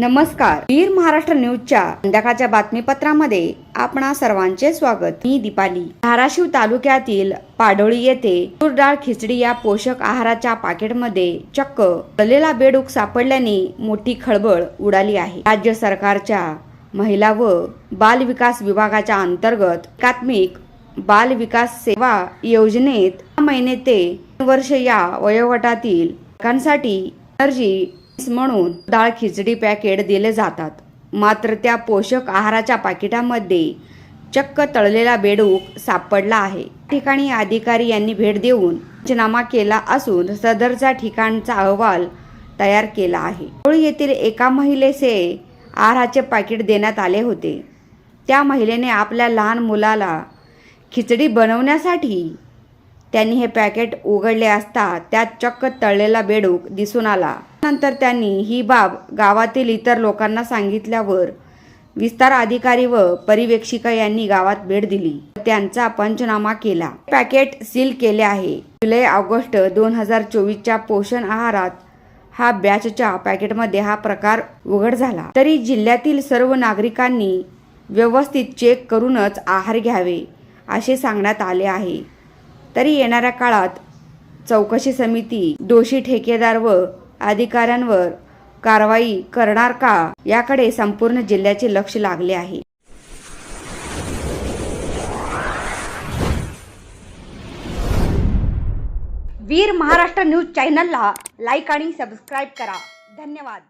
नमस्कार. वीर महाराष्ट्र न्यूजच्या संध्याकाळच्या बातमीपत्रामध्ये आपणा सर्वांचे स्वागत. मी दीपाली. धाराशिव तालुक्यातील पाडोळी येथे तूर डाळ खिचडी या पोषक आहाराच्या पाकिटमध्ये चक्क कलेला बेडूक सापडल्याने मोठी खळबळ उडाली आहे. राज्य सरकारच्या महिला व बाल विकास विभागाच्या अंतर्गत एकात्मिक बाल विकास सेवा योजनेत महिने ते वर्ष या वयोगटातील लोकांसाठी एनर्जी म्हणून डाळ खिचडी पॅकेट दिले जातात. मात्र त्या पोषक आहाराच्या पाकिटामध्ये चक्क तळलेला बेडूक सापडला आहे. ठिकाणी अधिकारी यांनी भेट देऊन पंचनामा केला असून सदरचा ठिकाणचा अहवाल तयार केला आहे. होळी येथील एका महिलेचे आहाराचे पाकिट देण्यात आले होते. त्या महिलेने आपल्या लहान मुलाला खिचडी बनवण्यासाठी त्यांनी हे पॅकेट उघडले असता त्यात चक्क तळलेला बेडूक दिसून आला. नंतर त्यांनी ही बाब गावातील इतर लोकांना सांगितल्यावर विस्तार अधिकारी व परिवेक्षिका यांनी गावात भेट दिली. त्यांचा पंचनामा केला. पॅकेट सील केले आहे. जुलै ऑगस्ट दोन हजार चोवीसच्या पोषण आहारात हा बॅचच्या पॅकेटमध्ये हा प्रकार उघड झाला. तरी जिल्ह्यातील सर्व नागरिकांनी व्यवस्थित चेक करूनच आहार घ्यावे असे सांगण्यात आले आहे. तरी येणाऱ्या काळात चौकशी समिती दोषी ठेकेदार व अधिकाऱ्यांवर कारवाई करणार का याकडे संपूर्ण जिल्ह्याचे लक्ष लागले आहे. वीर महाराष्ट्र न्यूज चॅनलला लाईक आणि सबस्क्राईब करा. धन्यवाद.